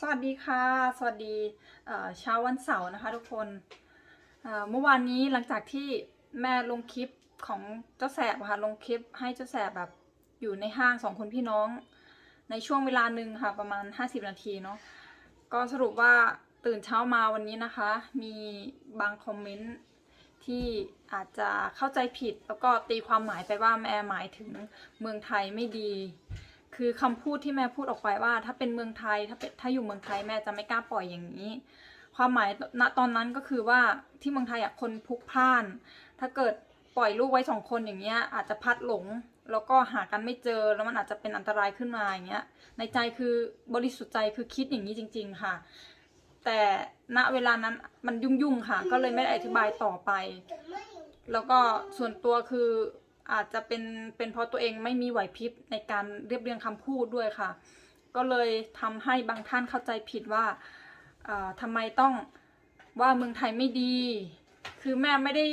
สวัสดีค่ะ สวัสดีเช้าวันเสาร์นะคะทุกคนเมื่อวานนี้หลังจากที่แม่ลงคลิปของเจ้าแสบค่ะลงคลิปให้เจ้าแสบแบบอยู่ในห้างสองคนพี่น้อง ในช่วงเวลาหนึ่งค่ะ ประมาณ 50 นาทีเนาะก็สรุปว่าตื่นเช้ามาวันนี้นะคะ มีบางคอมเมนต์ที่อาจจะเข้าใจผิดแล้วก็ตีความหมายไปว่าแม่หมายถึงเมืองไทยไม่ดี คือคำพูดที่แม่พูดออกไปว่า ถ้าเป็นเมืองไทยถ้าเป็นถ้าอยู่เมืองไทยแม่จะไม่กล้าปล่อยอย่างนี้ ความหมายณตอนนั้นก็คือว่าที่เมืองไทยอะคนพลุกพล่าน ถ้าเกิดปล่อยลูกไว้สองคนอย่างเงี้ยอาจจะพัดหลงแล้วก็หากันไม่เจอแล้วมันอาจจะเป็นอันตรายขึ้นมาอย่างเงี้ย ในใจคือบริสุทธิ์ใจคือคิดอย่างนี้จริง ๆ ค่ะ แต่ณเวลานั้นมันยุ่งๆค่ะ ก็เลยไม่ได้อธิบายต่อไป แล้วก็ส่วนตัวคือ อาจจะเป็นเป็นเพราะตัวเองไม่มีไหวพริบในการเรียบเรียงคำพูดด้วยค่ะ ก็เลยทำให้บางท่านเข้าใจผิดว่าทำไมต้องว่าเมืองไทยไม่ดี คือแม่ไม่ได้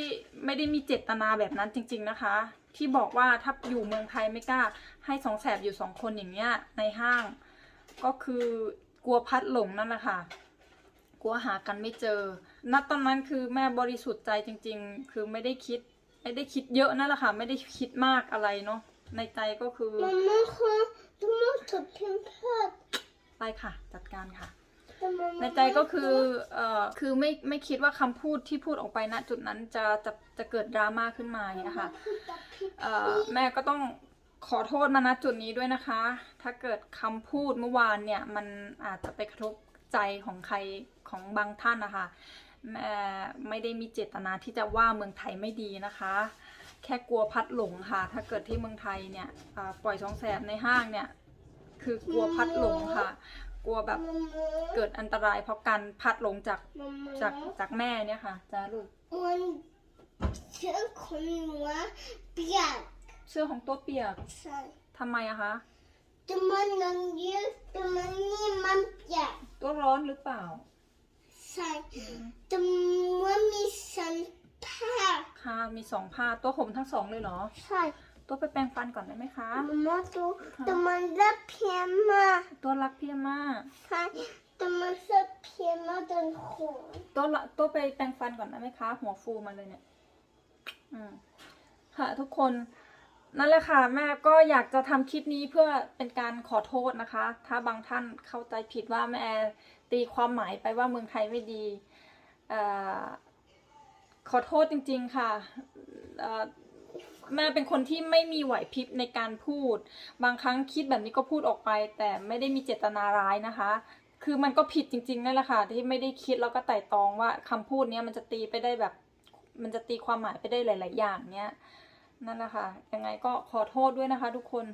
ไม่ได้มีเจตนาแบบนั้นจริง ๆนะคะ ที่บอกว่าถ้าอยู่เมืองไทยไม่กล้า ให้สองแสบอยู่สองคนอย่างเงี้ยในห้าง ก็คือกลัวพัดหลงนั่นแหละค่ะ กลัวหากันไม่เจอ ณ ตอนนั้นคือแม่บริสุทธิ์ใจจริง ๆ คือไม่ได้คิด ไม่ได้คิดเยอะนั่นแหละค่ะ ไม่ได้คิดมากอะไรเนาะในใจก็คือ Mamma har, du måste pimpad. ไปค่ะ จัดการค่ะ Mamma, ในใจก็คือเอ่อคือไม่ไม่คิดว่าคำพูดที่พูดออกไปณจุดนั้นจะจะจะเกิดดราม่าขึ้นมาอย่างเงี้ยค่ะเอ่อแม่ก็ต้องขอโทษมาณจุดนี้ด้วยนะคะ ถ้าเกิดคำพูดเมื่อวานเนี่ย มันอาจจะไปกระทบใจของใครของบางท่านนะคะแม่ ไม่ได้มีเจตนาที่จะว่าเมืองไทยไม่ดีนะคะ แค่กลัวพัดหลงค่ะ ถ้าเกิดที่เมืองไทยเนี่ยอ่าปล่อยสองแสบในห้างเนี่ย คือกลัวพัดหลงค่ะ กลัวแบบเกิดอันตรายเพราะการพัดหลงจากจากจากแม่เนี่ยค่ะจ้าลูก Och sen kom några björk. เสื้อของตัวเปียก Så. ทำไมอะคะ De har någon ljus, de har niemand björk. ตัวร้อนหรือเปล่า Så. De må missa en pär. ค่ะมีสองผ้าตัวผมทั้งสองเลยเหรอ Så. ตัวไปแปรงฟันก่อนได้ไหมคะ Mamma, då, de har lagt hemma. ตัวรักพี่มาก Så. De har satt hemma den hår. ตัวละตัวไปแปรงฟันก่อนได้ไหมคะ หัวฟูมาเลยเนี่ย อืมค่ะ ทุกคนนั่นแหละค่ะแม่ก็อยากจะทำคลิปนี้เพื่อเป็นการขอโทษนะคะ ถ้าบางท่านเข้าใจผิดว่าแม่แอร์ ตีความหมายไปว่าเมืองไทยไม่ดีอขอโทษจริง ๆ ค่ะแม่เป็นคนที่ไม่มีไหวพริบในการพูด บางครั้งคิดแบบนี้ก็พูดออกไป แต่ไม่ได้มีเจตนาร้ายนะคะ คือมันก็ผิดจริงๆนั่นแหละค่ะ ที่ไม่ได้คิดแล้วก็ไต่ตองว่าคำพูดเนี้ยมันจะตีไปได้แบบ มันจะตีความหมายไปได้หลาย ๆ อย่างเนี้ยนั่นแหละค่ะ ยังไงก็ขอโทษด้วยนะคะ ทุกคน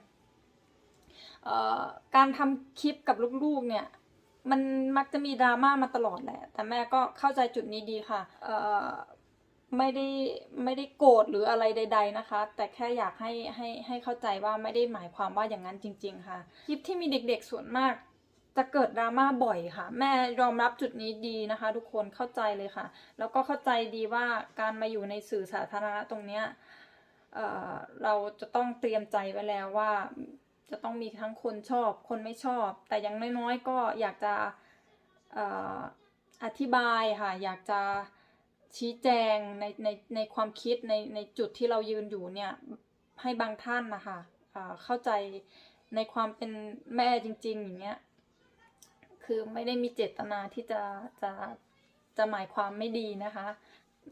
การทำคลิปกับลูกๆเนี่ย มันมักจะมีดราม่ามาตลอดแหละ แต่แม่ก็เข้าใจจุดนี้ดีค่ะ เอ่อไม่ได้ไม่ได้โกรธหรืออะไรใด ๆนะคะ แต่แค่อยากให้ให้ให้เข้าใจว่าไม่ได้หมายความว่าอย่างนั้นจริง ๆ ค่ะคลิปที่มีเด็กๆส่วนมาก จะเกิดดราม่าบ่อยค่ะ แม่ยอมรับจุดนี้ดีนะคะ ทุกคนเข้าใจเลยค่ะ แล้วก็เข้าใจดีว่าการมาอยู่ในสื่อสาธารณะตรงเนี้ยเเราจะต้องเตรียมใจไว้แล้วว่า จะต้องมีทั้งคนชอบ คนไม่ชอบ แต่อย่างน้อยๆ ก็อยากจะอธิบายค่ะ อยากจะชี้แจงในในในความคิดในในจุดที่เรายืนอยู่เนี่ยให้บางท่านนะคะเข้าใจในความเป็นแม่จริง ๆ อย่างเงี้ย คือไม่ได้มีเจตนาที่จะจะจะหมายความไม่ดีนะคะ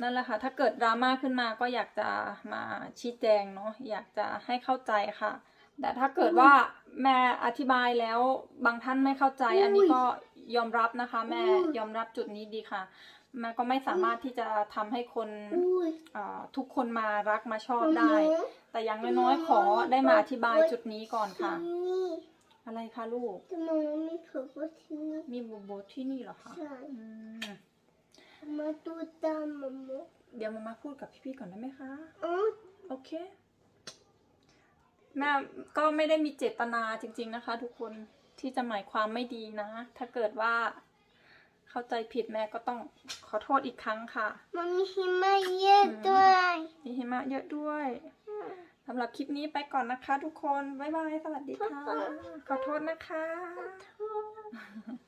นั่นแหละค่ะ ถ้าเกิดดราม่าขึ้นมาก็อยากจะมาชี้แจงเนาะอยากจะให้เข้าใจค่ะ แต่ถ้าเกิดว่าแม่อธิบายแล้วบางท่านไม่เข้าใจ อันนี้ก็ยอมรับนะคะ แม่ยอมรับจุดนี้ดีค่ะ แม่ก็ไม่สามารถที่จะทำให้คน Oj. อ่าทุกคนมารักมาชอบได้ Mamma. แต่อย่างน้อยๆขอได้มาอธิบายจุดนี้ก่อนค่ะ Ni. อะไรคะลูก De har min pappa till ni. มีโบโบที่นี่เหรอคะ Så. อืม Mamma, då där mamma. เดี๋ยวมามาพูดกับพี่ๆก่อนได้ไหมคะ Ja. โอเค แม่ก็ไม่ได้มีเจตนาจริง ๆนะคะ ทุกคนที่จะหมายความไม่ดีนะ ถ้าเกิดว่าเข้าใจผิดแม่ก็ต้องขอโทษอีกครั้งค่ะ Mamma himma ger dig. มีหิมะเยอะด้วยสำหรับคลิปนี้ไปก่อนนะคะ ทุกคน บ๊ายบาย สวัสดีค่ะ ขอโทษนะคะ Tack.